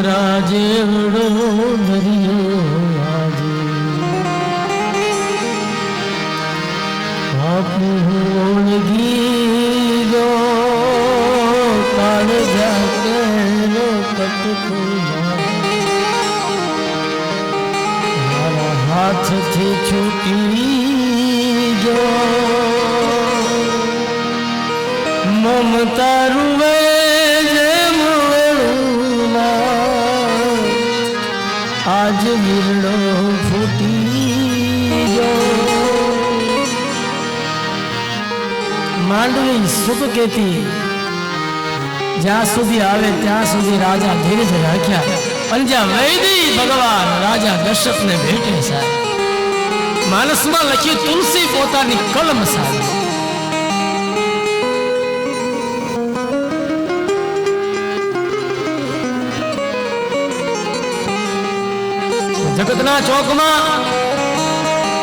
મારા જેવડો દરિયો આજે. બાપુ ઓળગી ગયો કાળ જાગેલો કટકો હાથથી છૂટી જો મમતા માંડવી સુખ કેતી. જ્યાં સુધી આવે, ત્યાં સુધી રાજા ધીરજ રાખ્યા. અને જ્યાં વૈદી ભગવાન રાજા દશરથને ભેટે સાહેબ. માનસમાં લખ્યું, તુલસી પોતાની કલમ સાહેબ. જગતના ચોકમાં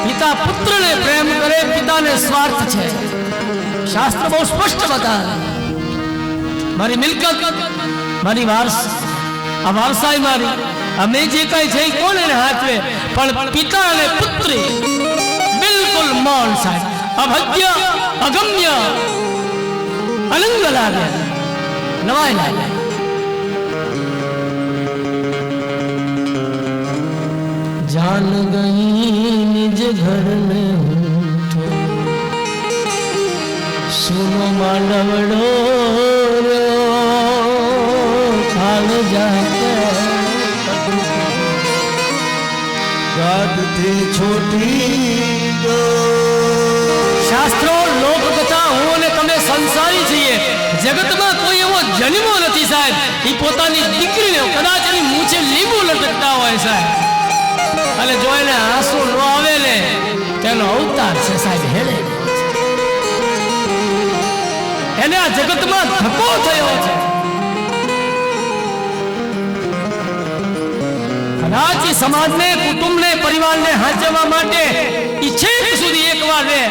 પિતા પુત્રને પ્રેમ કરે, પિતાને સ્વાર્થ છે. શાસ્ત્ર બહુ સ્પષ્ટ બતાવે મારી મિલકત મારી વારસ આ વારસાઈ મારી અમે જે કઈ છે એ કોણ એને હાથવે પણ પિતા અને પુત્રી બિલકુલ મૌન સાહેબ અભગ્ય અગમ્ય અનંગ લાગે નવાય લાગે जान गई निज घर में સુનો માંડવડો ખાલ જાતથી છોટી શાસ્ત્રો લોક કથા હું અને તમે સંસારી છીએ. જગતમાં કોઈ એવો જન્મ નથી સાહેબ. એ પોતાની દીકરીને કદાચ એની મૂછે લીંબુ લટકતા હોય સાહેબ. અને જો એને આંસુ ન આવે ને તેનો અવતાર છે સાહેબ હેલે એને આ જગતમાં ધક્કો થયો છે. કદાચ સમાજને, કુટુંબને, પરિવારને હાચવવા માટે ઈચ્છે સુધી એકવાર રહે.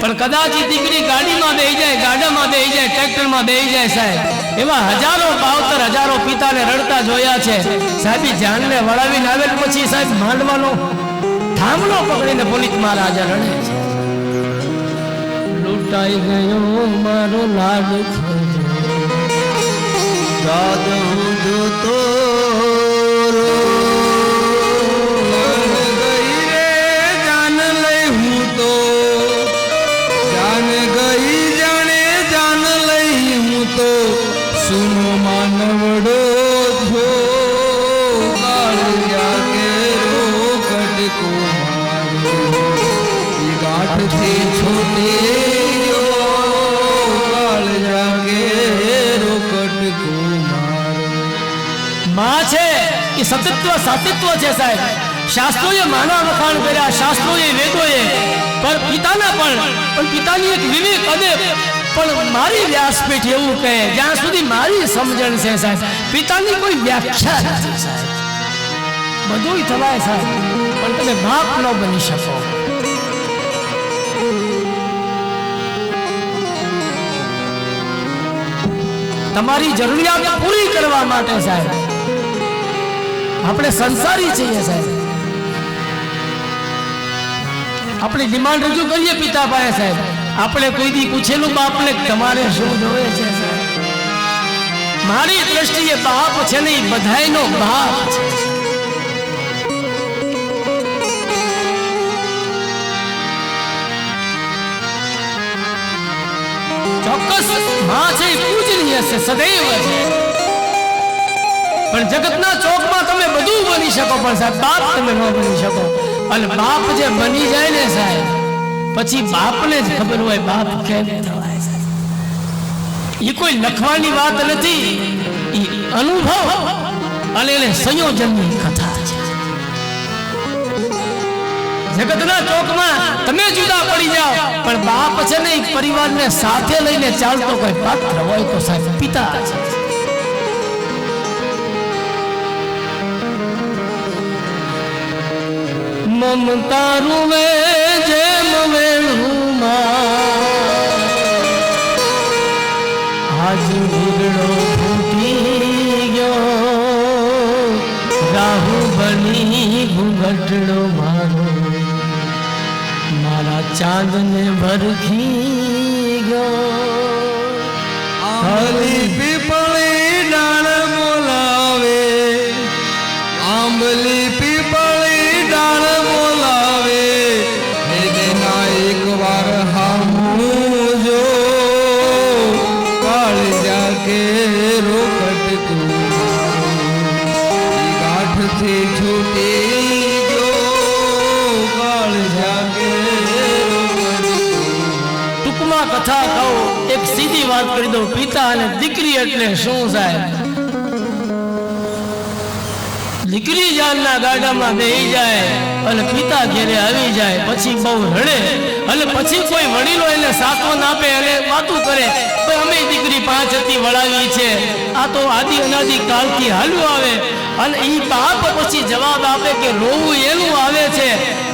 પણ કદાચ દીકરી ગાડીમાં બેહી જાય, ગાડામાં બેહી જાય, ટ્રેક્ટરમાં બેહી જાય સાહેબ. એવા હજારો પાવતર હજારો પિતાને રડતા જોયા છે. સાહેબ જાનને વળાવીને આવેલ પછી સાહેબ માંડવાનો થાંભલો પકડીને પોલીસ મહારાજા રડે છે. લૂંટાઈ ગયો મારો લાડ દાદ સતત્વ, સાતિત્વ છે સાહેબ. શાસ્ત્રોએ માના વખાણ કર્યા, શાસ્ત્રોએ વેદોએ. પણ પિતાના પણ પણ પિતાની એક વિવેક અને પણ મારી વ્યાસપીઠ એવું કહે, જ્યાં સુધી મારી સમજણ છે સાહેબ, પિતાની કોઈ વ્યાખ્યા નથી સાહેબ. બધુંય થવાય સાહેબ, પણ તમે બાપ ન બની શકો. તમારી જરૂરિયાત પૂરી કરવા માટે સાહેબ આપણે સંસારી છીએ સાહેબ. આપણી ડિમાન્ડ રજૂ કરીએ પિતા પાસે સાહેબ. આપણે કોઈ દી પૂછેલું બાપને તમારે શું જોવે છે મારી દ્રષ્ટિએ બાપ છે ને બધાયનો બાપ છે ચોક્કસમાં છે પૂજનીય છે, સદૈવ છે. પણ જગતના ચોકમાં તમે બધું બની શકો, પણ સાહેબ, બાપ તમે ન બની શકો. અને બાપ જે બની જાય ને સાહેબ, પછી બાપને જ ખબર હોય બાપ કેમ થવાય એ કોઈ લખવાની વાત નથી એ અનુભવ અને એને સંયોજનની કથા છે. જગતના ચોકમાં તમે જુદા પડી જાઓ, પણ બાપ છે ને પરિવારને સાથે લઈને ચાલતો કોઈ પાત્ર હોય તો સાહેબ પિતા છે. મમતા વે જેમ વેણુમાં આજ વિરડો ફૂટી ગયો બની ઘૂંઘટડો મારો. મારા ચાંદને ભરખી ગયો. હરી રોકટ તું ટૂંકમાં કથા કહું, એક સીધી વાત કરી દઉં, પિતા અને દીકરી એટલે શું સાહેબ? દીકરી જાનના ગાડામાં બેહી જાય, અને પિતા ઘેરે આવી જાય, પછી બહુ રડે, અને પછી કોઈ વડીલો એને સાંત્વન આપે, અને વાતું કરે, તો અમે દીકરી પાંચ હતી, વળાવી છે. આ તો આદિ અનાદિ કાળથી હાલ્યું આવે, અને એ બાપ પછી જવાબ આપે કે રોવું એનું આવે છે,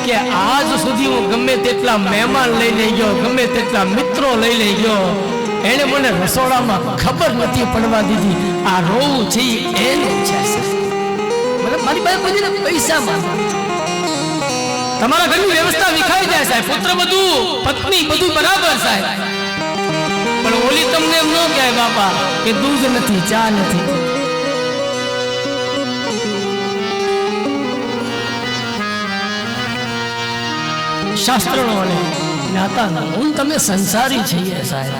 કે આજ સુધી હું ગમે તેટલા મહેમાન લઈ લઈ ગયો, ગમે તેટલા મિત્રો લઈ લઈ ગયો. એને મને રસોડામાં ખબર નથી પડવા દીધી, આ રોવું છે એનું છે. મારી પાસે પૈસા તમારા ઘરની વ્યવસ્થા વિખાઈ જાય સાહેબ. પુત્ર બધું, પત્ની બધું બરાબર સાહેબ. પણ ઓલી તમને એમ ન કહે બાપા કે દૂધ નથી, ચા નથી. શાસ્ત્રનો અને જ્ઞાતાનો હું તમે સંસારી છીએ સાહેબ.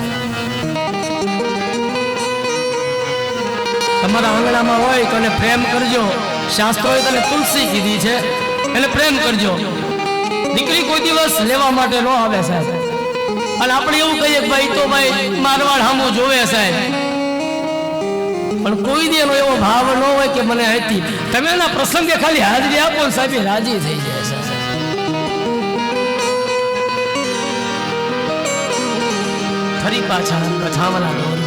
તમારા આંગણામાં હોય તો પ્રેમ કરજો. શાસ્ત્રોએ તને તુલસી કીધી છે. એને પ્રેમ કરજો. દીકરી કોઈ દિવસ લેવા માટે ન આવે સાહેબ. અને આપણે એવું કહીએ કે ભાઈ, તો ભાઈ, મારવાડ હામો જોવે સાહેબ. પણ કોઈ દી એનો એવો ભાવ ન હોય કે મને હતી તમે એના પ્રસંગે ખાલી હાજરી આપો ને સાહેબ રાજી થઈ જાય સાહેબ. ફરી પાછા કથામાં